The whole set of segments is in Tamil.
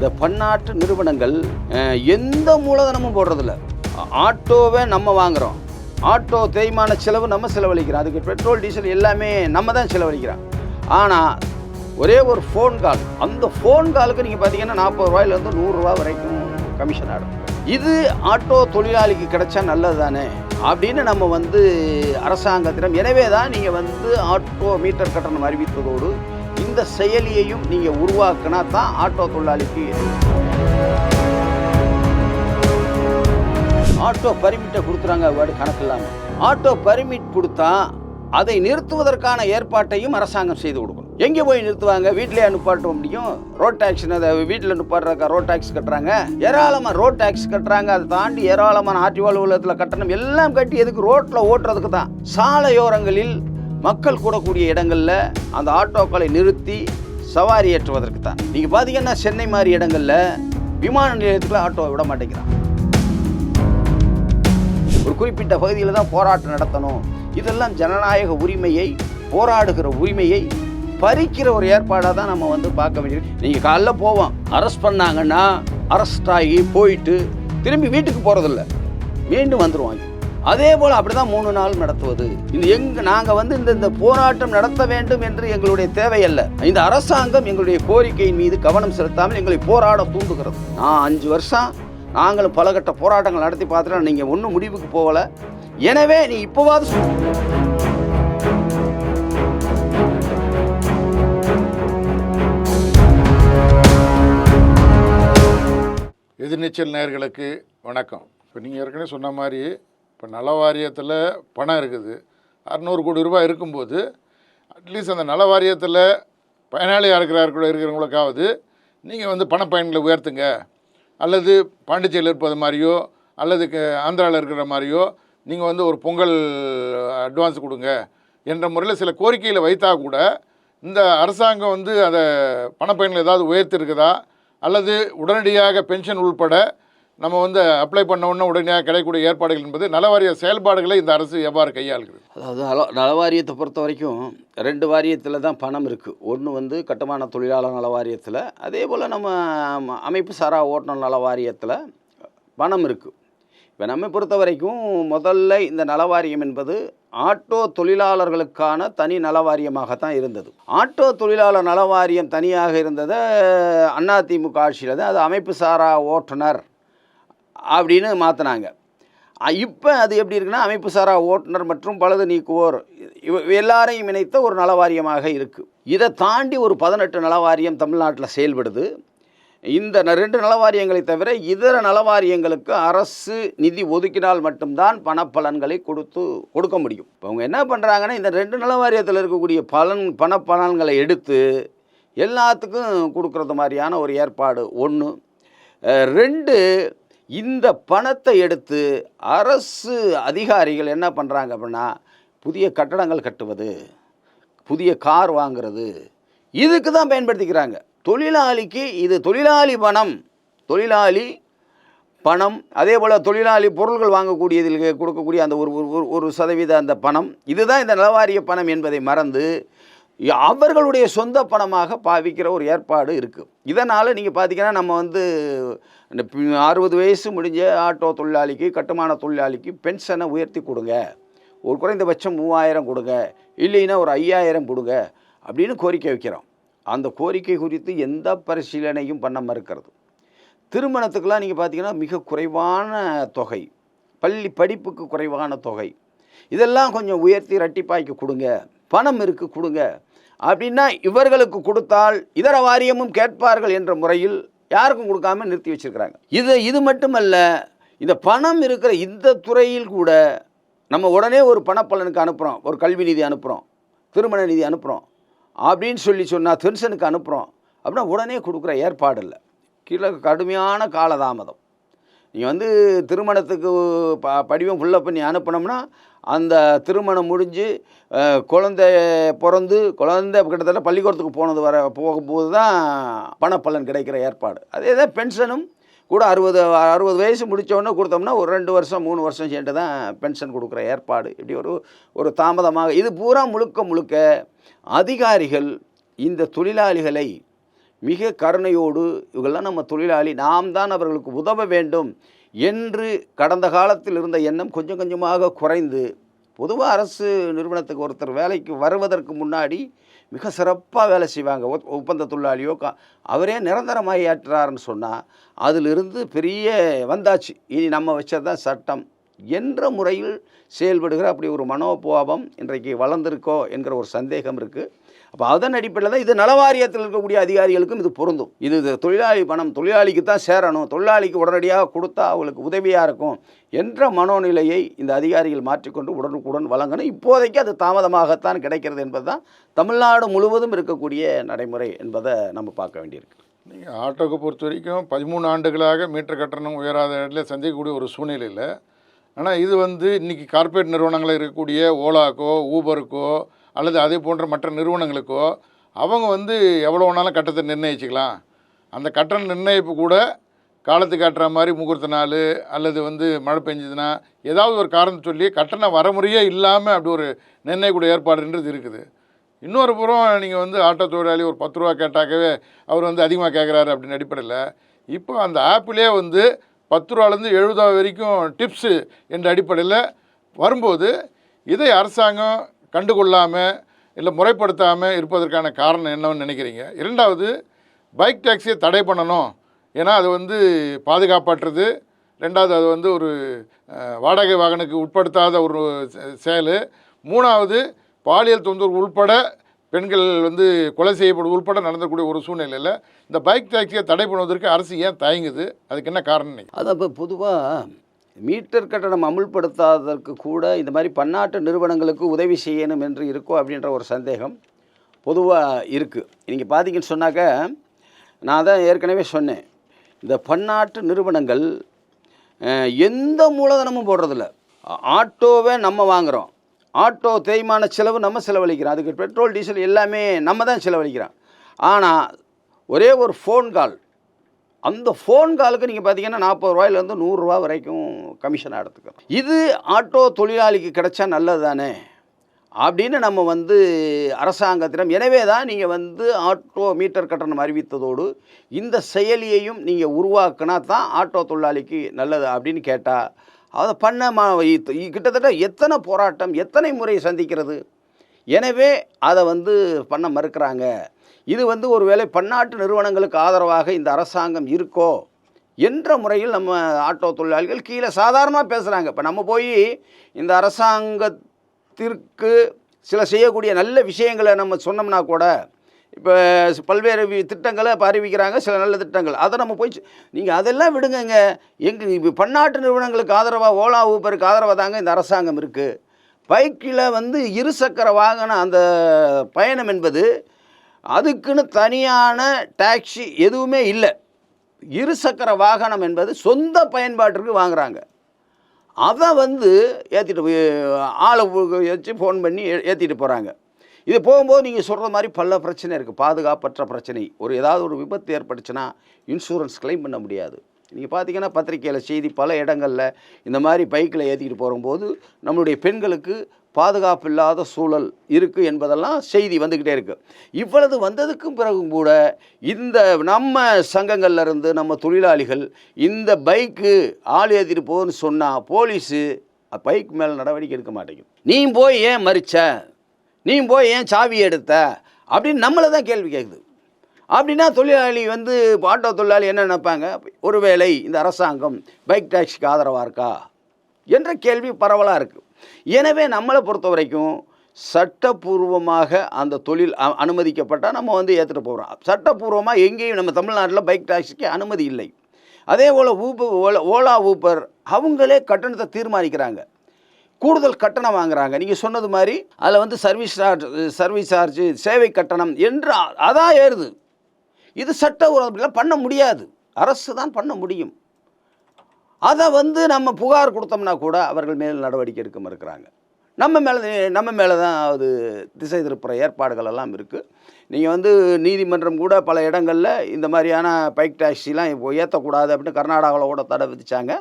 இந்த பன்னாட்டு நிறுவனங்கள் எந்த மூலதனமும் போடுறதில்ல. ஆட்டோவை நம்ம வாங்குகிறோம் ஆட்டோ தேய்மான செலவு நம்ம செலவழிக்கிறோம். அதுக்கு பெட்ரோல் டீசல் எல்லாமே நம்ம தான் செலவழிக்கிறோம். ஆனால் ஒரே ஒரு ஃபோன் கால் அந்த ஃபோன் காலுக்கு நீங்கள் பார்த்தீங்கன்னா நாற்பது ரூபாயிலேருந்து நூறுரூவா வரைக்கும் கமிஷன் ஆடும் இது ஆட்டோ தொழிலாளிக்கு கிடைச்சா நல்லது தானே அப்படின்னு நம்ம வந்து அரசாங்கத்திடம் எனவே தான் நீங்கள் வந்து ஆட்டோ மீட்டர் கட்டணம் அறிவித்ததோடு செயலியையும் நீங்கள் உருவாக்கினா தான் ஆட்டோ தொழிலாளிக்கு ஆட்டோ பர்மிட்டை கொடுக்குறாங்க கணக்கு இல்லாமல் ஆட்டோ பர்மிட் கொடுத்தா அதை நிறுத்துவதற்கான ஏற்பாட்டையும் அரசாங்கம் செய்து கொடுக்கணும். எங்கே போய் நிறுத்துவாங்க? வீட்டிலே நிப்பாட்ட முடியும். ரோட் டேக்ஸ் அதை வீட்டில் நிப்பாட்டுறக்கா ரோட் டேக்ஸ் கட்டுறாங்க? ஏராளமாக ரோட் டேக்ஸ் கட்டுறாங்க. அதை தாண்டி ஏராளமான ஆர்டிஓ அலுவலகத்தில் கட்டணம் எல்லாம் கட்டி எதுக்கு? ரோட்டில் ஓட்டுறதுக்கு தான். சாலையோரங்களில் மக்கள் கூடக்கூடிய இடங்களில் அந்த ஆட்டோக்களை நிறுத்தி சவாரி ஏற்றுவதற்கு தான். நீங்கள் பார்த்தீங்கன்னா சென்னை மாதிரி இடங்களில் விமான நிலையத்துக்குள்ள ஆட்டோவை விட மாட்டேங்கிறான். ஒரு குறிப்பிட்ட பகுதியில் தான் போராட்டம் நடத்தணும். இதெல்லாம் ஜனநாயக உரிமையை போராடுகிற உரிமையை பறிக்கிற ஒரு ஏற்பாடாக தான் நம்ம வந்து பார்க்க வேண்டியது நீங்கள் காலைல போவோம். அரெஸ்ட் பண்ணாங்கன்னா அரெஸ்ட் ஆகி போயிட்டு திரும்பி வீட்டுக்கு போகிறதில்ல மீண்டும் வந்துடுவாங்க அதே போல் அப்படி தான் மூணு நாள் நடத்துவது. இந்த எங்க நாங்கள் வந்து இந்த இந்த போராட்டம் நடத்த வேண்டும் என்று எங்களுடைய தேவையல்ல. இந்த அரசாங்கம் எங்களுடைய கோரிக்கையின் மீது கவனம் செலுத்தாமல் எங்களை போராட தூண்டுகிறது. நான் அஞ்சு வருஷம் நாங்களும் பலகட்ட போராட்டங்கள் நடத்தி பார்த்துட்டோம். நீங்கள் ஒன்றும் முடிவுக்கு போகலை. எனவே நீ இப்போவாது சொல்லு. எதிர்நீச்சல் நேர்களுக்கு வணக்கம். இப்போ நீங்கள் ஏற்கனவே சொன்ன மாதிரி இப்போ நல வாரியத்தில் பணம் இருக்குது. அறநூறு கோடி ரூபாய் இருக்கும்போது அட்லீஸ்ட் அந்த நல வாரியத்தில் பயனாளியாக இருக்கிறார்கள் இருக்கிறவங்களுக்காவது நீங்கள் வந்து பணப்பயன்களை உயர்த்துங்க. அல்லது பாண்டிச்சேரியில் இருப்பது மாதிரியோ அல்லது ஆந்திராவில் இருக்கிற மாதிரியோ நீங்கள் வந்து ஒரு பொங்கல் அட்வான்ஸ் கொடுங்க என்ற முறையில் சில கோரிக்கையில் வைத்தா கூட இந்த அரசாங்கம் வந்து அதை பணப்பயன்கள் ஏதாவது உயர்த்திருக்குதா அல்லது உடனடியாக பென்ஷன் உள்பட நம்ம வந்து அப்ளை பண்ண உடனே உடனடியாக கிடைக்கக்கூடிய ஏற்பாடுகள் என்பது நலவாரிய செயல்பாடுகளை இந்த அரசு எவ்வாறு கையாளுகிறது? அதாவது நலவாரியத்தை பொறுத்த வரைக்கும் ரெண்டு வாரியத்தில் தான் பணம் இருக்குது ஒன்று வந்து கட்டுமான தொழிலாளர் நலவாரியத்தில் அதே போல் நம்ம அமைப்பு சாரா ஓட்டுநர் நலவாரியத்தில் பணம் இருக்குது இப்போ நம்ம பொறுத்த வரைக்கும் முதல்ல இந்த நலவாரியம் என்பது ஆட்டோ தொழிலாளர்களுக்கான தனி நலவாரியமாகத்தான் இருந்தது. ஆட்டோ தொழிலாளர் நலவாரியம் தனியாக இருந்ததை அதிமுக ஆட்சியில் தான் அது அமைப்பு சாரா ஓட்டுநர் அப்படின்னு மாற்றினாங்க இப்போ அது எப்படி இருக்குன்னா அமைப்பு சாரா ஓட்டுநர் மற்றும் பழுது நீக்குவோர் இவ எல்லாரையும் இணைத்த ஒரு நலவாரியமாக இருக்குது இதை தாண்டி ஒரு பதினெட்டு நலவாரியம் தமிழ்நாட்டில் செயல்படுது. இந்த ந- ரெண்டு நலவாரியங்களை தவிர இதர நலவாரியங்களுக்கு அரசு நிதி ஒதுக்கினால் மட்டும்தான் பணப்பலன்களை கொடுத்து கொடுக்க முடியும். இப்போ அவங்க என்ன பண்ணுறாங்கன்னா இந்த ரெண்டு நலவாரியத்தில் இருக்கக்கூடிய பலன் பணப்பலன்களை எடுத்து எல்லாத்துக்கும் கொடுக்குறது மாதிரியான ஒரு ஏற்பாடு ஒன்று ரெண்டு இந்த பணத்தை எடுத்து அரசு அதிகாரிகள் என்ன பண்ணுறாங்க அப்படின்னா புதிய கட்டடங்கள் கட்டுவது புதிய கார் வாங்குறது இதுக்கு தான் பயன்படுத்திக்கிறாங்க. தொழிலாளிக்கு இது தொழிலாளி பணம். தொழிலாளி பணம். அதே போல் தொழிலாளி பொருள்கள் வாங்கக்கூடியதில் கொடுக்கக்கூடிய அந்த ஒரு ஒரு- ஒரு ஒரு சதவீத அந்த பணம். இதுதான் இந்த நலவாரிய பணம் என்பதை மறந்து அவர்களுடைய சொந்த பணமாக பாவிக்கிற ஒரு ஏற்பாடு இருக்குது இதனால் நீங்கள் பார்த்தீங்கன்னா நம்ம வந்து இந்த அறுபது வயசு முடிஞ்ச ஆட்டோ தொழிலாளிக்கு கட்டுமான தொழிலாளிக்கு பென்ஷனை உயர்த்தி கொடுங்க. ஒரு குறைந்தபட்சம் மூவாயிரம் கொடுங்க. இல்லைன்னா ஒரு ஐயாயிரம் கொடுங்க. அப்படின்னு கோரிக்கை வைக்கிறோம். அந்த கோரிக்கை குறித்து எந்த பரிசீலனையும் பண்ண மறுக்கிறது திருமணத்துக்கெலாம் நீங்கள் பார்த்தீங்கன்னா மிக குறைவான தொகை. பள்ளி படிப்புக்கு குறைவான தொகை. இதெல்லாம் கொஞ்சம் உயர்த்தி இரட்டிப்பாக்கி கொடுங்க. பணம் இருக்குது கொடுங்க. அப்படின்னா இவர்களுக்கு கொடுத்தால் இதர வாரியமும் கேட்பார்கள் என்ற முறையில் யாருக்கும் கொடுக்காம நிறுத்தி வச்சிருக்கிறாங்க. இது இது மட்டுமல்ல இந்த பணம் இருக்கிற இந்த துறையில் கூட நம்ம உடனே ஒரு பணப்பலனுக்கு அனுப்புகிறோம் ஒரு கல்வி நிதி அனுப்புகிறோம் திருமண நிதி அனுப்புகிறோம் அப்படின்னு சொல்லி சொன்னால் பென்ஷனுக்கு அனுப்புகிறோம் அப்படின்னா உடனே கொடுக்குற ஏற்பாடு இல்லை. கீழே கடுமையான காலதாமதம். நீங்கள் வந்து திருமணத்துக்கு ப படிவம் ஃபுல்லப் பண்ணி அனுப்பினோம்னா அந்த திருமணம் முடிஞ்சு குழந்தை பிறந்து குழந்தை கிட்டத்தட்ட பள்ளிக்கூடத்துக்கு போனது வர போகும்போது தான் பணப்பலன் கிடைக்கிற ஏற்பாடு. அதே தான் பென்ஷனும் கூட அறுபது அறுபது வயசு முடிச்ச கொடுத்தோம்னா ஒரு ரெண்டு வருஷம் மூணு வருஷம் சேர்ந்து தான் பென்ஷன் கொடுக்குற ஏற்பாடு. இப்படி ஒரு ஒரு தாமதமாக இது பூரா முழுக்க முழுக்க அதிகாரிகள் இந்த தொழிலாளிகளை மிக கருணையோடு இவங்கெல்லாம் நம்ம தொழிலாளி நாம் தான் அவர்களுக்கு உதவ வேண்டும் என்று கடந்த காலத்தில் இருந்த எண்ணம் கொஞ்சம் கொஞ்சமாக குறைந்து பொதுவாக அரசு நிறுவனத்துக்கு ஒருத்தர் வேலைக்கு வருவதற்கு முன்னாடி மிக சிறப்பாக வேலை செய்வாங்க. ஒப்பந்த தொழிலாளியோ கா அவரே நிரந்தரமாக ஏற்றாருன்னு சொன்னால் அதிலிருந்து பெரிய வந்தாச்சு. இனி நம்ம வச்சது தான் சட்டம் என்ற முறையில் செயல்படுகிற அப்படி ஒரு மனோபாவம் இன்றைக்கு வளர்ந்திருக்கோ என்கிற ஒரு சந்தேகம் இருக்குது அப்போ அதன் அடிப்படையில் தான் இது நலவாரியத்தில் இருக்கக்கூடிய அதிகாரிகளுக்கும் இது பொருந்தும். இது இது தொழிலாளி பணம் தொழிலாளிக்கு தான் சேரணும் தொழிலாளிக்கு உடனடியாக கொடுத்தா அவங்களுக்கு உதவியாக இருக்கும் என்ற மனோநிலையை இந்த அதிகாரிகள் மாற்றிக்கொண்டு உடனுக்குடன் வழங்கணும். இப்போதைக்கு அது தாமதமாகத்தான் கிடைக்கிறது என்பது தான் தமிழ்நாடு முழுவதும் இருக்கக்கூடிய நடைமுறை என்பதை நம்ம பார்க்க வேண்டியிருக்கு. நீங்கள் ஆட்டோக்கு பொறுத்த வரைக்கும் பதிமூணு ஆண்டுகளாக மீட்டர் கட்டணம் உயராத இடத்துல சந்திக்கக்கூடிய ஒரு சூழ்நிலையில் ஆனால் இது வந்து இன்றைக்கி கார்ப்பரேட் நிறுவனங்களில் இருக்கக்கூடிய ஓலாக்கோ ஊபருக்கோ அல்லது அதே போன்ற மற்ற நிறுவனங்களுக்கோ அவங்க வந்து எவ்வளோ வேணாலும் கட்டத்தை நிர்ணயிச்சுக்கலாம். அந்த கட்டண நிர்ணயிப்பு கூட காலத்துக்கு காட்டுற மாதிரி முகூர்த்த நாள் அல்லது வந்து மழை பெஞ்சதுன்னா ஏதாவது ஒரு காரணம் சொல்லி கட்டண வரமுறையே இல்லாமல் அப்படி ஒரு நிர்ணயக்கூடிய ஏற்பாடுன்றது இருக்குது. இன்னொரு புறம் நீங்கள் வந்து ஆட்டோ தொழிலாளி ஒரு பத்து ரூபா கேட்டாக்கவே அவர் வந்து அதிகமாக கேட்குறாரு அப்படின்னு அடிப்படையில் இப்போ அந்த ஆப்பிலே வந்து பத்து ரூபாலேருந்து எழுபது வரைக்கும் டிப்ஸு என்ற அடிப்படையில் வரும்போது இதை அரசாங்கம் கண்டுகொள்ளாமல் இல்லை முறைப்படுத்தாமல் இருப்பதற்கான காரணம் என்னன்னு நினைக்கிறீங்க. இரண்டாவது பைக் டாக்ஸியை தடை பண்ணணும். ஏன்னா அது வந்து பாதுகாப்பற்றது. ரெண்டாவது அது வந்து ஒரு வாடகை வாகனுக்கு உட்படுத்தாத ஒரு செ- செயல். மூணாவது பாலியல் தொந்தரவு உள்பட பெண்கள் வந்து கொலை செய்யப்படும் உள்பட நடந்தக்கூடிய ஒரு சூழ்நிலையில் இந்த பைக் டாக்ஸியை தடை பண்ணுவதற்கு அரசு ஏன் தயங்குது? அதுக்கு என்ன காரணம் நினைக்கிறீங்க? அது இப்போ பொதுவாக மீட்டர் கட்டணம் அமுல்படுத்தாததற்கு கூட இந்த மாதிரி பன்னாட்டு நிறுவனங்களுக்கு உதவி செய்யணும் என்று இருக்கோ அப்படின்ற ஒரு சந்தேகம் பொதுவாக இருக்குது நீங்கள் பார்த்தீங்கன்னு சொன்னாக்க நான் தான் ஏற்கனவே சொன்னேன். இந்த பன்னாட்டு நிறுவனங்கள் எந்த மூலதனமும் போடுறதில்ல. ஆட்டோவே ஆட்டோவை நம்ம வாங்குகிறோம் ஆட்டோ தேய்மான செலவு நம்ம செலவழிக்கிறோம். அதுக்கு பெட்ரோல் டீசல் எல்லாமே நம்ம தான் செலவழிக்கிறோம். ஆனால் ஒரே ஒரு ஃபோன் கால் அந்த ஃபோன் காலுக்கு நீங்கள் பார்த்தீங்கன்னா நாற்பது ரூபாயிலேருந்து நூறுரூவா வரைக்கும் கமிஷன் எடுத்துக்கிறோம். இது ஆட்டோ தொழிலாளிக்கு கிடைச்சா நல்லது தானே அப்படின்னு நம்ம வந்து அரசாங்கத்திடம் எனவே தான் நீங்கள் வந்து ஆட்டோ மீட்டர் கட்டணம் அறிவித்ததோடு இந்த செயலியையும் நீங்கள் உருவாக்குனா தான் ஆட்டோ தொழிலாளிக்கு நல்லது அப்படின்னு கேட்டால் அதை பண்ண மா கிட்டத்தட்ட எத்தனை போராட்டம் எத்தனை முறை சந்திக்கிறது? எனவே அதை வந்து பண்ண மறுக்கிறாங்க. இது வந்து ஒருவேளை பன்னாட்டு நிறுவனங்களுக்கு ஆதரவாக இந்த அரசாங்கம் இருக்கோ என்ற முறையில் நம்ம ஆட்டோ தொழிலாளிகள் கீழே சாதாரணமாக பேசுகிறாங்க இப்போ நம்ம போய் இந்த அரசாங்கத்திற்கு சில செய்யக்கூடிய நல்ல விஷயங்களை நம்ம சொன்னோம்னா கூட இப்போ பல்வேறு திட்டங்களை இப்போ அறிவிக்கிறாங்க சில நல்ல திட்டங்கள். அதை நம்ம போய் நீங்கள் அதெல்லாம் விடுங்கங்க. எங்கள் இப்போ பன்னாட்டு நிறுவனங்களுக்கு ஆதரவாக ஓலா ஊபருக்கு ஆதரவாக தாங்க இந்த அரசாங்கம் இருக்குது பைக்கில் வந்து இருசக்கர வாகன அந்த பயணம் என்பது அதுக்குன்னு தனியான டாக்ஸி எதுவுமே இல்லை. இருசக்கர வாகனம் என்பது சொந்த பயன்பாட்டிற்கு வாங்குறாங்க. அதை வந்து ஏற்றிட்டு போய் ஆளை வச்சு ஃபோன் பண்ணி ஏற்றிட்டு போகிறாங்க இது போகும்போது நீங்கள் சொல்கிற மாதிரி பல பிரச்சனை இருக்குது பாதுகாப்பற்ற பிரச்சனை. ஒரு ஏதாவது ஒரு விபத்து ஏற்பட்டுச்சுன்னா இன்சூரன்ஸ் கிளைம் பண்ண முடியாது. நீங்கள் பார்த்தீங்கன்னா பத்திரிக்கையில் செய்தி பல இடங்களில் இந்த மாதிரி பைக்கில் ஏற்றிக்கிட்டு போகும்போது நம்மளுடைய பெண்களுக்கு பாதுகாப்பு இல்லாத சூழல் இருக்குது என்பதெல்லாம் செய்தி வந்துக்கிட்டே இருக்குது இவ்வளவு வந்ததுக்கும் பிறகும் கூட இந்த நம்ம சங்கங்கள்லேருந்து நம்ம தொழிலாளிகள் இந்த பைக்கு ஆள் ஏற்றிட்டு போகுன்னு சொன்னால் போலீஸு பைக் மேலே நடவடிக்கை எடுக்க மாட்டேங்குது. நீ போய் ஏன் மறிச்ச? நீ போய் ஏன் சாவி எடுத்த? அப்படின்னு நம்மளை தான் கேள்வி கேட்குது அப்படின்னா தொழிலாளி வந்து ஆட்டோ தொழிலாளி என்ன நினைப்பாங்க? ஒருவேளை இந்த அரசாங்கம் பைக் டாக்ஸிக்கு ஆதரவாக இருக்கா? என்ற கேள்வி பரவலாக இருக்குது எனவே நம்மளை பொறுத்த வரைக்கும் சட்டப்பூர்வமாக அந்த தொழில் அனுமதிக்கப்பட்டால் நம்ம வந்து ஏற்றுட்டு போகிறோம் சட்டப்பூர்வமாக எங்கேயும் நம்ம தமிழ்நாட்டில் பைக் டாக்ஸிக்கு அனுமதி இல்லை. அதே போல் ஊபர் ஓலா ஓலா ஊபர் அவங்களே கட்டணத்தை தீர்மானிக்கிறாங்க. கூடுதல் கட்டணம் வாங்குறாங்க. நீங்கள் சொன்னது மாதிரி அதில் வந்து சர்வீஸ் சார்ஜ் சர்வீஸ் சார்ஜ் சேவை கட்டணம் என்று அதான் ஏறுது. இது சட்ட அப்படிலாம் பண்ண முடியாது. அரசு தான் பண்ண முடியும். அதை வந்து நம்ம புகார் கொடுத்தோம்னா கூட அவர்கள் மேல் நடவடிக்கை எடுக்க மறுக்கிறாங்க. நம்ம மேலே நம்ம மேலே தான் அது திசை திருப்புற ஏற்பாடுகள் எல்லாம் இருக்குது நீங்கள் வந்து நீதிமன்றம் கூட பல இடங்களில் இந்த மாதிரியான பைக் டாக்ஸிலாம் இப்போ ஏற்றக்கூடாது அப்படின்னு கர்நாடகாவில் கூட தடை விதித்தாங்க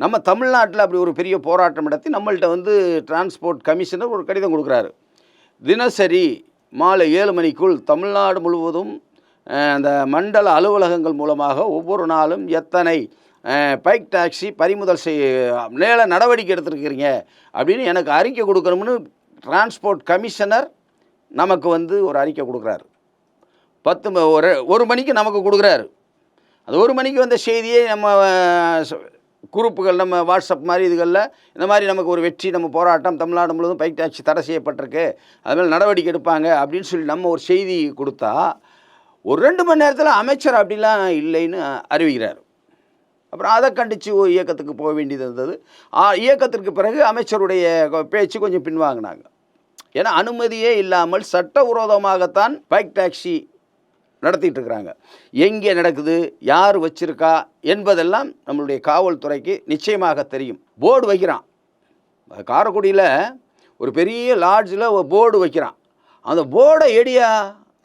நம்ம தமிழ்நாட்டில் அப்படி ஒரு பெரிய போராட்டம் நடத்தி நம்மள்ட்ட வந்து டிரான்ஸ்போர்ட் கமிஷனர் ஒரு கடிதம் கொடுக்குறாரு. தினசரி மாலை ஏழு மணிக்குள் தமிழ்நாடு முழுவதும் அந்த மண்டல அலுவலகங்கள் மூலமாக ஒவ்வொரு நாளும் எத்தனை பைக் டாக்ஸி பறிமுதல் செய் மேலே நடவடிக்கை எடுத்துருக்கிறீங்க அப்படின்னு எனக்கு அறிக்கை கொடுக்கணும்னு டிரான்ஸ்போர்ட் கமிஷனர் நமக்கு வந்து ஒரு அறிக்கை கொடுக்குறாரு. பத்து ஒரு ஒரு மணிக்கு நமக்கு கொடுக்குறாரு. அது ஒரு மணிக்கு வந்த செய்தியை நம்ம குரூப்புகள் நம்ம வாட்ஸ்அப் மாதிரி இதுகளில் இந்த மாதிரி நமக்கு ஒரு வெற்றி நம்ம போராட்டம் தமிழ்நாடு முழுவதும் பைக் டாக்ஸி தடை செய்யப்பட்டிருக்கு. அதுமாதிரி நடவடிக்கை எடுப்பாங்க அப்படின்னு சொல்லி நம்ம ஒரு செய்தி கொடுத்தா ஒரு ரெண்டு மணி நேரத்தில் அமைச்சர் அப்படிலாம் இல்லைன்னு அறிவிக்கிறார். அப்புறம் அதை கண்டித்து இயக்கத்துக்கு போக வேண்டியது இருந்தது. இயக்கத்திற்கு பிறகு அமைச்சருடைய பேச்சு கொஞ்சம் பின்வாங்கினாங்க. ஏன்னா அனுமதியே இல்லாமல் சட்டவிரோதமாகத்தான் பைக் டாக்ஸி நடத்திட்டு இருக்கிறாங்க எங்கே நடக்குது யார் வச்சிருக்கா என்பதெல்லாம் நம்மளுடைய காவல்துறைக்கு நிச்சயமாக தெரியும். போர்டு வைக்கிறான். காரைக்குடியில் ஒரு பெரிய லாட்ஜில் ஒரு போர்டு வைக்கிறான். அந்த போர்டை எடியா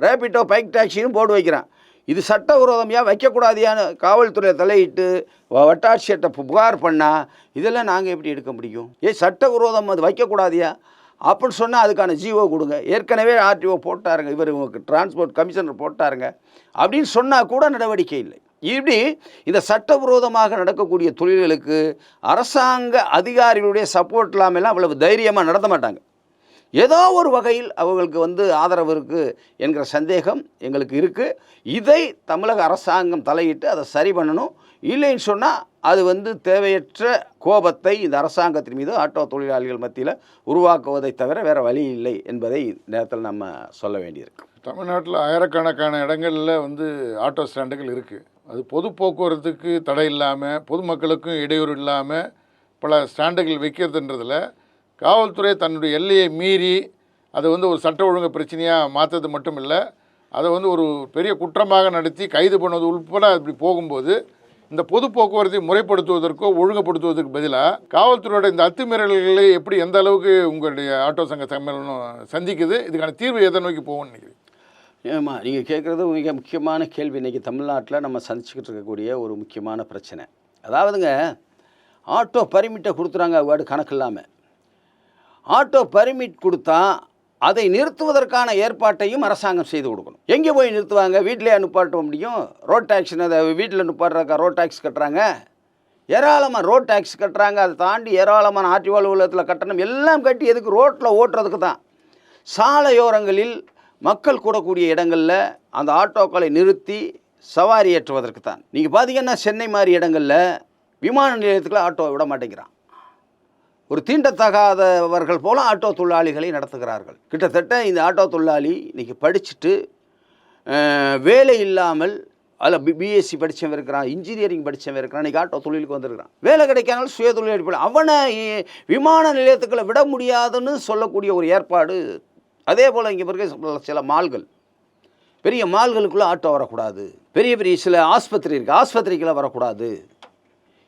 ரேபிட்டோ பைக் டாக்ஸின்னு போர்டு வைக்கிறான். இது சட்டவிரோதமையா? வைக்கக்கூடாதியான்னு காவல்துறையை தலையிட்டு வ- வட்டாட்சியர்கிட்ட புகார் பண்ணால் இதெல்லாம் நாங்கள் எப்படி எடுக்க முடியும்? ஏ சட்டவிரோதம் அது வைக்கக்கூடாதியா? அப்படின்னு சொன்னால் அதுக்கான ஜீவோ கொடுங்க. ஏற்கனவே ஆர்டிஓ போட்டாருங்க. இவர் டிரான்ஸ்போர்ட் கமிஷனர் போட்டாருங்க. அப்படின்னு சொன்னால் கூட நடவடிக்கை இல்லை. இப்படி இந்த சட்டவிரோதமாக நடக்கக்கூடிய தொழில்களுக்கு அரசாங்க அதிகாரிகளுடைய சப்போர்ட் இல்லாமலாம் அவ்வளவு தைரியமாக நடத்த மாட்டாங்க. ஏதோ ஒரு வகையில் அவங்களுக்கு வந்து ஆதரவு இருக்குது என்கிற சந்தேகம் எங்களுக்கு இருக்குது இதை தமிழக அரசாங்கம் தலையிட்டு அதை சரி பண்ணணும். இல்லைன்னு சொன்னால் அது வந்து தேவையற்ற கோபத்தை இந்த அரசாங்கத்தின் மீது ஆட்டோ தொழிலாளிகள் மத்தியில் உருவாக்குவதை தவிர வேறு வழி இல்லை என்பதை நேரத்தில் நம்ம சொல்ல வேண்டியிருக்கு. தமிழ்நாட்டில் ஆயிரக்கணக்கான இடங்களில் வந்து ஆட்டோ ஸ்டாண்டுகள் இருக்குது அது பொது போக்குவரத்துக்கு தடை இல்லாமல் பொதுமக்களுக்கும் இடையூறு இல்லாமல் பல ஸ்டாண்டுகள் வைக்கிறதுன்றதில் காவல்துறை தன்னுடைய எல்லையை மீறி அதை வந்து ஒரு சட்ட ஒழுங்கு பிரச்சனையாக மாற்றது மட்டும் இல்லை அதை வந்து ஒரு பெரிய குற்றமாக நடத்தி கைது பண்ணுவது உட்பட அப்படி போகும்போது இந்த பொது போக்குவரத்தை முறைப்படுத்துவதற்கோ ஒழுங்குபடுத்துவதற்கு பதிலாக காவல்துறையோட இந்த அத்துமீறல்களை எப்படி எந்த அளவுக்கு உங்களுடைய ஆட்டோ சங்க சம்மேளனம் சந்திக்குது இதுக்கான தீர்வு எதை நோக்கி போகும்னு நினைக்கிறேன் ஏம்மா நீங்கள் கேட்குறது மிக முக்கியமான கேள்வி. இன்றைக்கி தமிழ்நாட்டில் நம்ம சந்திச்சுக்கிட்டு இருக்கக்கூடிய ஒரு முக்கியமான பிரச்சனை. அதாவதுங்க ஆட்டோ பர்மிட்டை கொடுத்துறாங்க வேர்டு கணக்கு இல்லாமல் ஆட்டோ பர்மிட் கொடுத்தா அதை நிறுத்துவதற்கான ஏற்பாட்டையும் அரசாங்கம் செய்து கொடுக்கணும். எங்கே போய் நிறுத்துவாங்க? வீட்டிலே அனுப்பாட்ட முடியும். ரோட் டேக்ஸ்னு அதை வீட்டில் நிப்பாட்டுறக்கா ரோட் டேக்ஸ் கட்டுறாங்க. ஏராளமாக ரோட் டேக்ஸ் கட்டுறாங்க. அதை தாண்டி ஏராளமான ஆட்சி அலுவலகத்தில் கட்டணம் எல்லாம் கட்டி எதுக்கு? ரோட்டில் ஓட்டுறதுக்கு தான். சாலையோரங்களில் மக்கள் கூடக்கூடிய இடங்களில் அந்த ஆட்டோக்களை நிறுத்தி சவாரி ஏற்றுவதற்கு தான். நீங்கள் பார்த்தீங்கன்னா சென்னை மாதிரி இடங்களில் விமான நிலையத்துக்குள்ள ஆட்டோ விட மாட்டேங்கிறான். ஒரு தீண்டத்தகாதவர்கள் போல ஆட்டோ தொழிலாளிகளை நடத்துகிறார்கள். கிட்டத்தட்ட இந்த ஆட்டோ தொழிலாளி இன்னைக்கு படிச்சுட்டு வேலை இல்லாமல் அதில் பி பிஎஸ்சி படித்தவன் இருக்கிறான் இன்ஜினியரிங் படித்தவன் இருக்கிறான் இன்றைக்கி ஆட்டோ தொழிலுக்கு வந்திருக்கிறான். வேலை கிடைக்காமல் சுய தொழில் அடிப்படை. அவனை விமான நிலையத்துக்களை விட முடியாதுன்னு சொல்லக்கூடிய ஒரு ஏற்பாடு. அதே போல் இங்கே இருக்க சில மால்கள். பெரிய மால்களுக்குள்ளே ஆட்டோ வரக்கூடாது. பெரிய பெரிய சில ஆஸ்பத்திரி இருக்குது ஆஸ்பத்திரிக்குள்ளே வரக்கூடாது.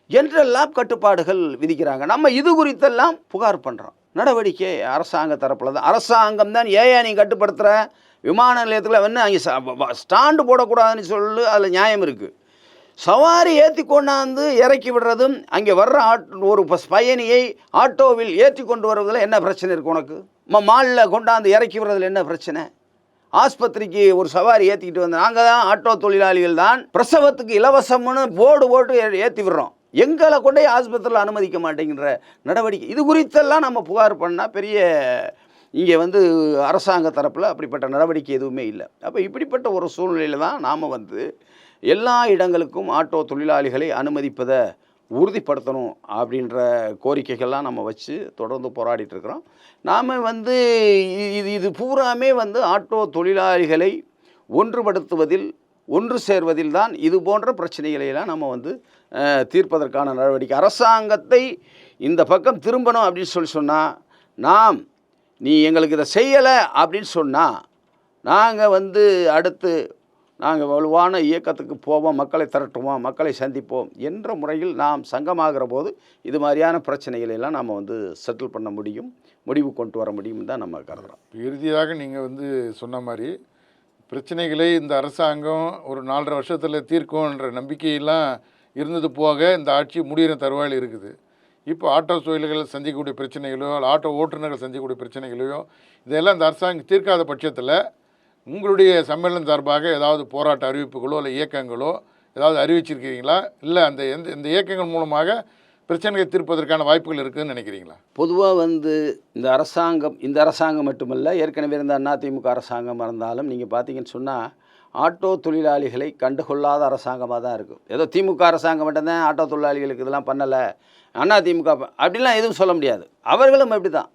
என்றெல்லாம் கட்டுப்பாடுகள் விதிக்கிறாங்க. நம்ம இது குறித்தெல்லாம் புகார் பண்ணுறோம் நடவடிக்கை அரசாங்க தரப்பில் தான். அரசாங்கம் தான் ஏயா நீ கட்டுப்படுத்துகிற விமான நிலையத்தில் வந்து அங்கே ஸ்டாண்டு போடக்கூடாதுன்னு சொல்லு அதில் நியாயம் இருக்குது சவாரி ஏற்றி கொண்டாந்து இறக்கி விடுறதும் அங்கே வர்ற ஆட் ஒரு பஸ் பயணியை ஆட்டோவில் ஏற்றி கொண்டு வருவதில் என்ன பிரச்சனை இருக்குது உனக்கு? மாலில் கொண்டாந்து இறக்கி விடுறதுல என்ன பிரச்சனை? ஆஸ்பத்திரிக்கு ஒரு சவாரி ஏற்றிக்கிட்டு வந்து நாங்கள் தான் ஆட்டோ தொழிலாளிகள் தான். பிரசவத்துக்கு இலவசம்னு போர்டு போட்டு ஏ- ஏற்றி விடுறோம். எங்களை கொண்டே ஆஸ்பத்திரியில் அனுமதிக்க மாட்டேங்கிற நடவடிக்கை. இது குறித்தெல்லாம் நம்ம புகார் பண்ணால் பெரிய இங்கே வந்து அரசாங்க தரப்பில் அப்படிப்பட்ட நடவடிக்கை எதுவுமே இல்லை. அப்போ இப்படிப்பட்ட ஒரு சூழ்நிலையில் தான் நாம் வந்து எல்லா இடங்களுக்கும் ஆட்டோ தொழிலாளிகளை அனுமதிப்பதை உறுதிப்படுத்தணும் அப்படின்ற கோரிக்கைகள்லாம் நம்ம வச்சு தொடர்ந்து போராடிட்டு இருக்கிறோம். நாம் வந்து இது இது பூராமே வந்து ஆட்டோ தொழிலாளிகளை ஒன்றுபடுத்துவதில் ஒன்று சேர்வதில் தான் இது போன்ற பிரச்சனைகளையெல்லாம் நம்ம வந்து தீர்ப்பதற்கான நடவடிக்கை. அரசாங்கத்தை இந்த பக்கம் திரும்பணும் அப்படின்னு சொல்லி சொன்னால் நாம் நீ எங்களுக்கு இதை செய்யலை அப்படின்னு சொன்னால் நாங்கள் வந்து அடுத்து நாங்கள் வலுவான இயக்கத்துக்கு போவோம் மக்களை திரட்டுவோம் மக்களை சந்திப்போம் என்ற முறையில் நாம் சங்கமாகிற போது இது மாதிரியான பிரச்சனைகளை எல்லாம் நாம் வந்து செட்டில் பண்ண முடியும் முடிவு கொண்டு வர முடியும் தான் நம்ம கருதுகிறோம் இறுதியாக நீங்கள் வந்து சொன்ன மாதிரி பிரச்சனைகளை இந்த அரசாங்கம் ஒரு நாலரை வருஷத்தில் தீர்க்கும்ன்ற நம்பிக்கையெல்லாம் இருந்தது போக இந்த ஆட்சி முடிகிற தருவாயில் இருக்குது. இப்போ ஆட்டோ தொழில்கள் சந்திக்கக்கூடிய பிரச்சனைகளோ இல்லை ஆட்டோ ஓட்டுநர்கள் சந்திக்கக்கூடிய பிரச்சனைகளையோ இதெல்லாம் இந்த அரசாங்கம் தீர்க்காத பட்சத்தில் உங்களுடைய சம்மேளனம் சார்பாக ஏதாவது போராட்ட அறிவிப்புகளோ இல்லை இயக்கங்களோ ஏதாவது அறிவிச்சிருக்கிறீங்களா இல்லை அந்த எந்த இந்த இயக்கங்கள் மூலமாக பிரச்சனைகளை தீர்ப்பதற்கான வாய்ப்புகள் இருக்குதுன்னு நினைக்கிறீங்களா? பொதுவாக வந்து இந்த அரசாங்கம் இந்த அரசாங்கம் மட்டுமல்ல ஏற்கனவே இருந்த அதிமுக அரசாங்கம் இருந்தாலும் நீங்கள் பார்த்தீங்கன்னு சொன்னால் ஆட்டோ தொழிலாளிகளை கண்டுகொள்ளாத அரசாங்கமாக தான் இருக்கும். ஏதோ திமுக அரசாங்கம் மட்டும்தான் ஆட்டோ தொழிலாளிகளுக்கு இதெல்லாம் பண்ணலை. அண்ணா திமுக அப்படிலாம் எதுவும் சொல்ல முடியாது. அவர்களும் அப்படி தான்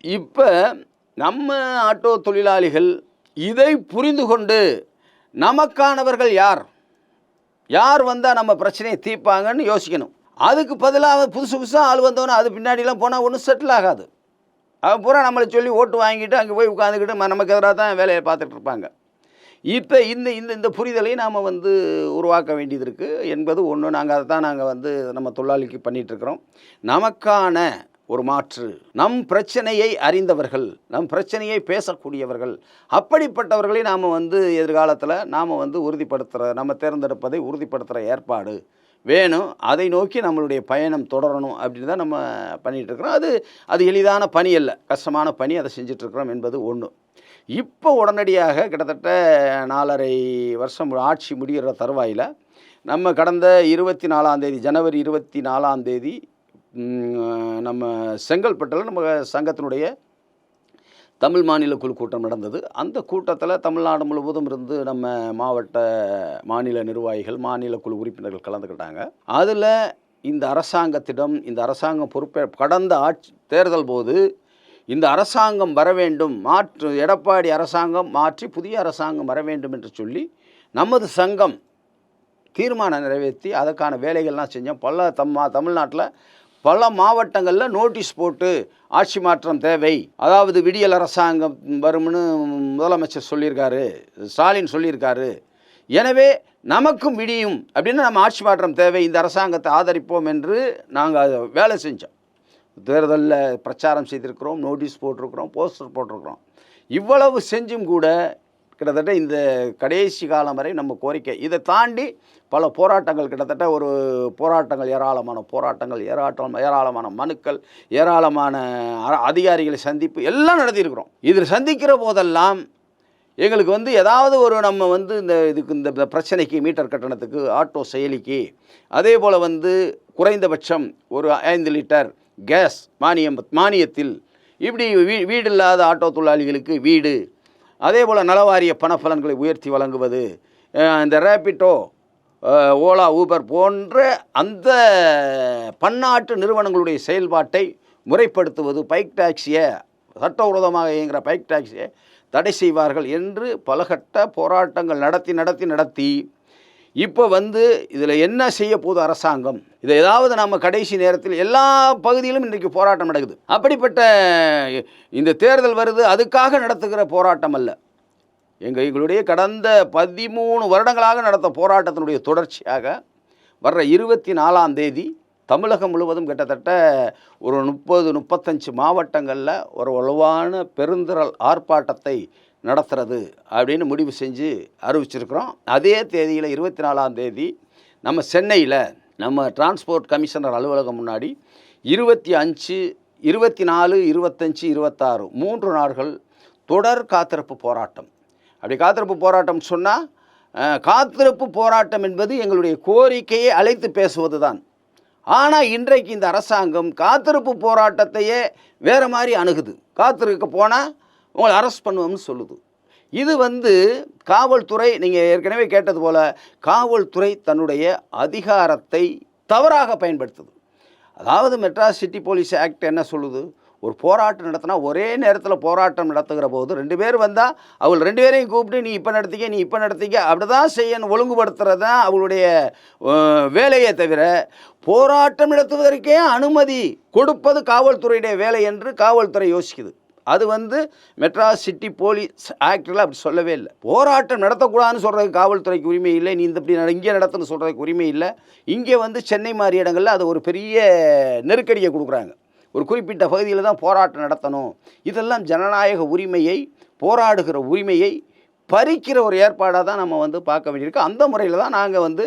இப்போ நம்ம ஆட்டோ தொழிலாளிகள் இதை புரிந்து கொண்டு நமக்கானவர்கள் யார்? யார் வந்தால் நம்ம பிரச்சனையை தீர்ப்பாங்கன்னு யோசிக்கணும். அதுக்கு பதிலாக புதுசு புதுசாக ஆள் வந்தவொன்னே அது பின்னாடிலாம் போனால் ஒன்றும் செட்டில் ஆகாது. அவன் பூரா நம்மளை சொல்லி ஓட்டு வாங்கிட்டு அங்கே போய் உட்காந்துக்கிட்டு ம- நமக்கு எதிராக தான் வேலையை பார்த்துட்டு இருப்பாங்க. இப்போ இந்த இந்த இந்த புரிதலை நாம் வந்து உருவாக்க வேண்டியது இருக்குது என்பது ஒன்று நாங்கள் அதை தான் நாங்கள் வந்து நம்ம தொழிலாளிக்கு பண்ணிகிட்ருக்குறோம் நமக்கான ஒரு மாற்று. நம் பிரச்சனையை அறிந்தவர்கள் நம் பிரச்சனையை பேசக்கூடியவர்கள் அப்படிப்பட்டவர்களை நாம் வந்து எதிர்காலத்தில் நாம் வந்து உறுதிப்படுத்துகிற நம்ம தேர்ந்தெடுப்பதை உறுதிப்படுத்துகிற ஏற்பாடு வேணும். அதை நோக்கி நம்மளுடைய பயணம் தொடரணும் அப்படின்னு தான் நம்ம பண்ணிகிட்டு இருக்கிறோம் அது அது எளிதான பணி அல்ல. கஷ்டமான பணி அதை செஞ்சிட்ருக்குறோம் என்பது ஒன்று இப்போ உடனடியாக கிட்டத்தட்ட நாலரை வருஷம் ஆட்சி முடிகிற தருவாயில் நம்ம கடந்த இருபத்தி நாலாம் தேதி ஜனவரி இருபத்தி நாலாம் தேதி நம்ம செங்கல்பட்டில் நம்ம சங்கத்தினுடைய தமிழ் மாநில குழு கூட்டம் நடந்தது. அந்த கூட்டத்தில் தமிழ்நாடு முழுவதும் இருந்து நம்ம மாவட்ட மாநில நிர்வாகிகள் மாநில குழு உறுப்பினர்கள் கலந்துக்கிட்டாங்க. அதில் இந்த அரசாங்கத்திடம் இந்த அரசாங்கம் பொறுப்பே கடந்த ஆட்சி தேர்தல் போது இந்த அரசாங்கம் வர வேண்டும் மாற்று எடப்பாடி அரசாங்கம் மாற்றி புதிய அரசாங்கம் வர வேண்டும் என்று சொல்லி நமது சங்கம் தீர்மானம் நிறைவேற்றி அதற்கான வேலைகள்லாம் செஞ்சோம். பல தம்மா தமிழ்நாட்டில் பல மாவட்டங்களில் நோட்டீஸ் போட்டு ஆட்சி மாற்றம் தேவை. அதாவது விடியல் அரசாங்கம் வரும்னு முதலமைச்சர் சொல்லியிருக்காரு ஸ்டாலின் சொல்லியிருக்காரு. எனவே நமக்கும் விடியும் அப்படின்னு நம்ம ஆட்சி மாற்றம் தேவை இந்த அரசாங்கத்தை ஆதரிப்போம் என்று நாங்கள் வேலை செஞ்சோம். தேர்தலில் பிரச்சாரம் செய்திருக்கிறோம் நோட்டீஸ் போட்டிருக்கிறோம் போஸ்டர் போட்டிருக்கிறோம். இவ்வளவு செஞ்சும் கூட கிட்டத்தட்ட இந்த கடைசி காலம் வரை நம்ம கோரிக்கை. இதை தாண்டி பல போராட்டங்கள் கிட்டத்தட்ட ஒரு போராட்டங்கள் ஏராளமான போராட்டங்கள் ஏராட்டம் ஏராளமான மனுக்கள் ஏராளமான அதிகாரிகளை சந்திப்பு எல்லாம் நடத்தியிருக்கிறோம். இதில் சந்திக்கிற போதெல்லாம் எங்களுக்கு வந்து ஏதாவது ஒரு நம்ம வந்து இந்த இதுக்கு இந்த பிரச்சனைக்கு மீட்டர் கட்டணத்துக்கு ஆட்டோ செயலிக்கு அதே போல் வந்து குறைந்தபட்சம் ஒரு ஐந்து லிட்டர் கேஸ் மானியம் மானியத்தில். இப்படி வீ வீடு இல்லாத ஆட்டோ தொழிலாளிகளுக்கு வீடு. அதே போல் நலவாரிய பணப்பலன்களை உயர்த்தி வழங்குவது. இந்த ரேப்பிட்டோ ஓலா ஊபர் போன்ற அந்த பன்னாட்டு நிறுவனங்களுடைய செயல்பாட்டை முறைப்படுத்துவது பைக் டாக்ஸியை சட்டவிரோதமாக இயங்குகிற பைக் டாக்ஸியை தடை செய்வார்கள் என்று பலகட்ட போராட்டங்கள் நடத்தி நடத்தி நடத்தி இப்போ வந்து இதில் என்ன செய்ய போகுது அரசாங்கம்? இதை ஏதாவது நம்ம கடைசி நேரத்தில் எல்லா பகுதியிலும் இன்றைக்கு போராட்டம் நடக்குது. அப்படிப்பட்ட இந்த தேர்தல் வருது அதுக்காக நடத்துகிற போராட்டம் அல்ல. எங்கள் எங்களுடைய கடந்த பதிமூணு வருடங்களாக நடத்த போராட்டத்தினுடைய தொடர்ச்சியாக வர்ற இருபத்தி நாலாம் தேதி தமிழகம் முழுவதும் கிட்டத்தட்ட ஒரு முப்பது முப்பத்தஞ்சு மாவட்டங்களில் ஒரு வலுவான பெருந்திரள் ஆர்ப்பாட்டத்தை நடத்துறது அப்படின்னு முடிவு செஞ்சு அறிவிச்சிருக்கிறோம். அதே தேதியில் இருபத்தி நாலாம் தேதி நம்ம சென்னையில் நம்ம டிரான்ஸ்போர்ட் கமிஷனர் அலுவலகம் முன்னாடி இருபத்தி அஞ்சு இருபத்தி நாலு இருபத்தஞ்சி இருபத்தாறு மூன்று நாட்கள் தொடர் காத்திருப்பு போராட்டம். அப்படி காத்திருப்பு போராட்டம் சொன்னால் காத்திருப்பு போராட்டம் என்பது எங்களுடைய கோரிக்கையை அழைத்து பேசுவது தான் ஆனால் இன்றைக்கு இந்த அரசாங்கம் காத்திருப்பு போராட்டத்தையே வேறு மாதிரி அணுகுது. காத்திருக்க போனால் உங்களை அரெஸ்ட் பண்ணுவோம்னு சொல்லுது. இது வந்து காவல்துறை நீங்கள் ஏற்கனவே கேட்டது போல் காவல்துறை தன்னுடைய அதிகாரத்தை தவறாக பயன்படுத்துது. அதாவது மெட்ராஸ் சிட்டி போலீஸ் ஆக்ட் என்ன சொல்லுது? ஒரு போராட்டம் நடத்தினா ஒரே நேரத்தில் போராட்டம் நடத்துகிற போது ரெண்டு பேர் வந்தால் அவள் ரெண்டு பேரையும் கூப்பிட்டு நீ இப்போ நடத்திக்க நீ இப்போ நடத்திக்க அப்படி தான் செய்யணும் ஒழுங்குபடுத்துறது தான் அவளுடைய வேலையை தவிர போராட்டம் நடத்துவதற்கே அனுமதி கொடுப்பது காவல்துறையுடைய வேலை என்று காவல்துறை யோசிக்குது. அது வந்து மெட்ராஸ் சிட்டி போலீஸ் ஆக்டில் அப்படி சொல்லவே இல்லை. போராட்டம் நடத்தக்கூடாதுன்னு சொல்கிறதுக்கு காவல்துறைக்கு உரிமை இல்லை. நீ இந்த இப்படி இங்கே நடத்தணும்னு சொல்கிறதுக்கு உரிமை இல்லை. இங்கே வந்து சென்னை மாதிரி இடங்களில் அது ஒரு பெரிய நெருக்கடியை கொடுக்குறாங்க. ஒரு குறிப்பிட்ட பகுதியில் தான் போராட்டம் நடத்தணும். இதெல்லாம் ஜனநாயக உரிமையை போராடுகிற உரிமையை பறிக்கிற ஒரு ஏற்பாடாக தான் நம்ம வந்து பார்க்க வேண்டியிருக்கு. அந்த முறையில் தான் நாங்கள் வந்து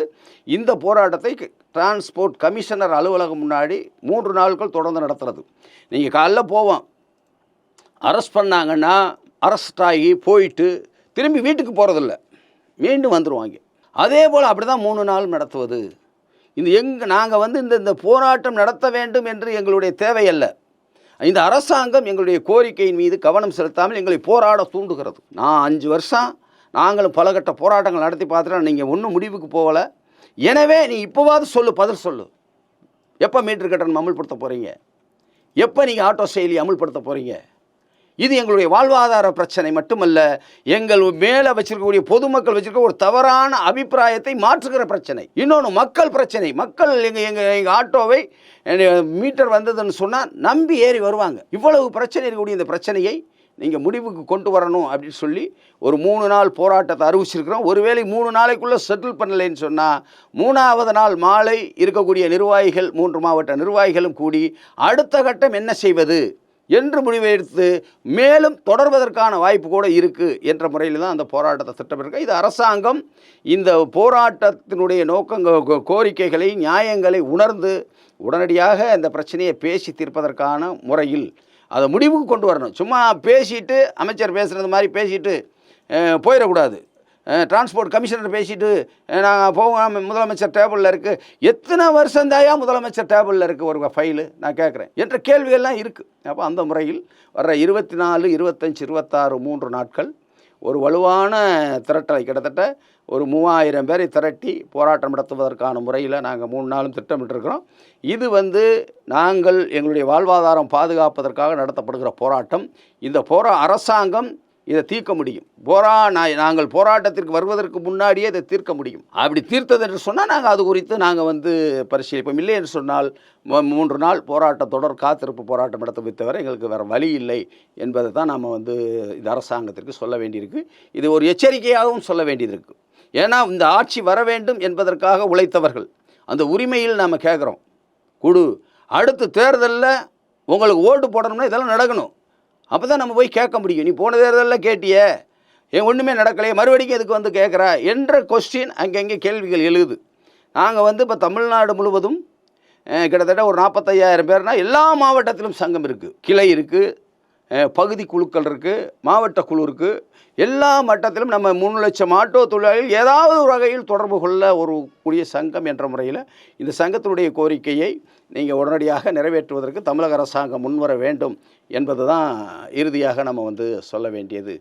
இந்த போராட்டத்தை டிரான்ஸ்போர்ட் கமிஷனர் அலுவலகம் முன்னாடி மூன்று நாட்கள் தொடர்ந்து நடத்துறது. நீங்கள் காலைல போவோம். அரெஸ்ட் பண்ணாங்கன்னா அரெஸ்ட் ஆகி போயிட்டு திரும்பி வீட்டுக்கு போகிறதில்ல மீண்டும் வந்துடுவாங்க அதே போல் அப்படி தான் மூணு நாள் நடத்துவது. இந்த எங்கே நாங்கள் வந்து இந்த இந்த போராட்டம் நடத்த வேண்டும் என்று எங்களுடைய தேவையல்ல இந்த அரசாங்கம் எங்களுடைய கோரிக்கையின் மீது கவனம் செலுத்தாமல் எங்களை போராட தூண்டுகிறது. நான் அஞ்சு வருஷம் நாங்களும் பலகட்ட போராட்டங்கள் நடத்தி பார்த்துட்டோம் நீங்கள் ஒன்றும் முடிவுக்கு போகலை. எனவே நீ இப்போவாவது சொல்லு பதில் சொல்லு. எப்போ மீட்டர் கட்டணம் அமல்படுத்த போகிறீங்க எப்போ நீங்கள் ஆட்டோ செயலி அமல்படுத்த போகிறீங்க இது எங்களுடைய வாழ்வாதார பிரச்சனை மட்டுமல்ல எங்கள் மேலே வச்சிருக்கக்கூடிய பொதுமக்கள் வச்சிருக்க ஒரு தவறான அபிப்பிராயத்தை மாற்றுகிற பிரச்சனை. இன்னொன்று மக்கள் பிரச்சனை. மக்கள் எங்கள் எங்கள் எங்கள் ஆட்டோவை மீட்டர் வந்ததுன்னு சொன்னால் நம்பி ஏறி வருவாங்க. இவ்வளவு பிரச்சனை இருக்கக்கூடிய இந்த பிரச்சனையை நீங்கள் முடிவுக்கு கொண்டு வரணும் அப்படின்னு சொல்லி ஒரு மூணு நாள் போராட்டத்தை அறிவிச்சிருக்கிறோம். ஒருவேளை மூணு நாளைக்குள்ளே செட்டில் பண்ணலைன்னு சொன்னால் மூணாவது நாள் மாலை இருக்கக்கூடிய நிர்வாகிகள் மூன்று மாவட்ட நிர்வாகிகளும் கூடி அடுத்த கட்டம் என்ன செய்வது? என்று முடிவெடுத்து மேலும் தொடர்வதற்கான வாய்ப்பு கூட இருக்குது என்ற முறையில் தான் அந்த போராட்டத்தை திட்டமிட்டிருக்கு. இது அரசாங்கம் இந்த போராட்டத்தினுடைய நோக்கங்க கோ- கோரிக்கைகளை நியாயங்களை உணர்ந்து உடனடியாக இந்த பிரச்சனையை பேசி தீர்ப்பதற்கான முறையில் அதை முடிவுக்கு கொண்டு வரணும். சும்மா பேசிட்டு அமைச்சர் பேசுகிறது மாதிரி பேசிட்டு போயிடக்கூடாது. டிரான்ஸ்போர்ட் கமிஷனர் பேசிட்டு நாங்கள் போவோம் முதலமைச்சர் டேபிளில் இருக்குது எத்தனை வருஷம் தாயா முதலமைச்சர் டேபிளில் இருக்குது ஒரு ஃபைலு நான் கேட்குறேன் என்ற கேள்வியெல்லாம் இருக்குது அப்போ அந்த முறையில் வர்ற இருபத்தி நாலு இருபத்தஞ்சி இருபத்தாறு மூன்று நாட்கள் ஒரு வலுவான திரட்டலை. கிட்டத்தட்ட ஒரு மூவாயிரம் பேரை திரட்டி போராட்டம் நடத்துவதற்கான முறையில் நாங்கள் மூணு நாளும் திட்டமிட்டிருக்கிறோம். இது வந்து நாங்கள் எங்களுடைய வாழ்வாதாரம் பாதுகாப்பதற்காக நடத்தப்படுகிற போராட்டம். இந்த போரா அரசாங்கம் இதை தீர்க்க முடியும். போரா நான் நாங்கள் போராட்டத்திற்கு வருவதற்கு முன்னாடியே இதை தீர்க்க முடியும். அப்படி தீர்த்தது என்று சொன்னால் நாங்கள் அது குறித்து நாங்கள் வந்து பரிசீலிப்போம். இல்லை என்று சொன்னால் மூன்று நாள் போராட்ட தொடர் காத்திருப்பு போராட்டம் நடத்த தவிர எங்களுக்கு வேறு வழி இல்லை என்பதை தான் நாம் வந்து இந்த அரசாங்கத்திற்கு சொல்ல வேண்டியிருக்கு. இது ஒரு எச்சரிக்கையாகவும் சொல்ல வேண்டியது இருக்குது ஏன்னா இந்த ஆட்சி வர வேண்டும் என்பதற்காக உழைத்தவர்கள். அந்த உரிமையில் நாம் கேட்குறோம். குடு. அடுத்து தேர்தலில் உங்களுக்கு ஓட்டு போடணும்னா இதெல்லாம் நடக்கணும். அப்போ தான் நம்ம போய் கேட்க முடியும். நீ போன தேர்தலில் கேட்டியே. ஏன் ஒன்றுமே நடக்கலையே. மறுபடியும் எதுக்கு வந்து கேட்குற? என்ற கொஸ்டின் அங்கங்கே கேள்விகள் எழுது. நாங்கள் வந்து இப்போ தமிழ்நாடு முழுவதும் கிட்டத்தட்ட ஒரு நாற்பத்தையாயிரம் பேர்னா எல்லா மாவட்டத்திலும் சங்கம் இருக்குது கிளை இருக்குது பகுதி குழுக்கள் இருக்குது மாவட்ட குழு இருக்குது எல்லா மட்டத்திலும் நம்ம மூணு லட்சம் ஆட்டோ தொழிலாளிகள் ஏதாவது ஒரு வகையில் தொடர்பு கொள்ள ஒரு கூடிய சங்கம் என்ற முறையில் இந்த சங்கத்தினுடைய கோரிக்கையை நீங்கள் உடனடியாக நிறைவேற்றுவதற்கு தமிழக அரசாங்கம் முன்வர வேண்டும் என்பது தான் இறுதியாக நம்ம வந்து சொல்ல வேண்டியது.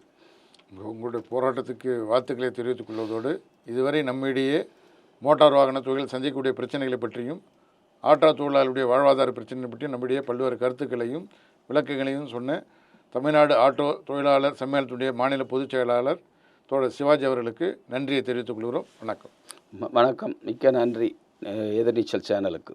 உங்களுடைய போராட்டத்துக்கு வாழ்த்துக்களை தெரிவித்துக் கொள்வதோடு இதுவரை நம்மிடையே மோட்டார் வாகன தொழில் சந்திக்கக்கூடிய பிரச்சனைகளை பற்றியும் ஆட்டோ தொழிலாளருடைய வாழ்வாதார பிரச்சனை பற்றியும் நம்மிடையே பல்வேறு கருத்துக்களையும் விளக்கங்களையும் சொன்ன தமிழ்நாடு ஆட்டோ தொழிலாளர் சம்மேளனத்துடைய மாநில பொதுச் செயலாளர் தோழர் சிவாஜி அவர்களுக்கு நன்றியை தெரிவித்துக் கொள்கிறோம். வணக்கம். வணக்கம். மிக்க நன்றி எதிர்நீச்சல் சேனலுக்கு.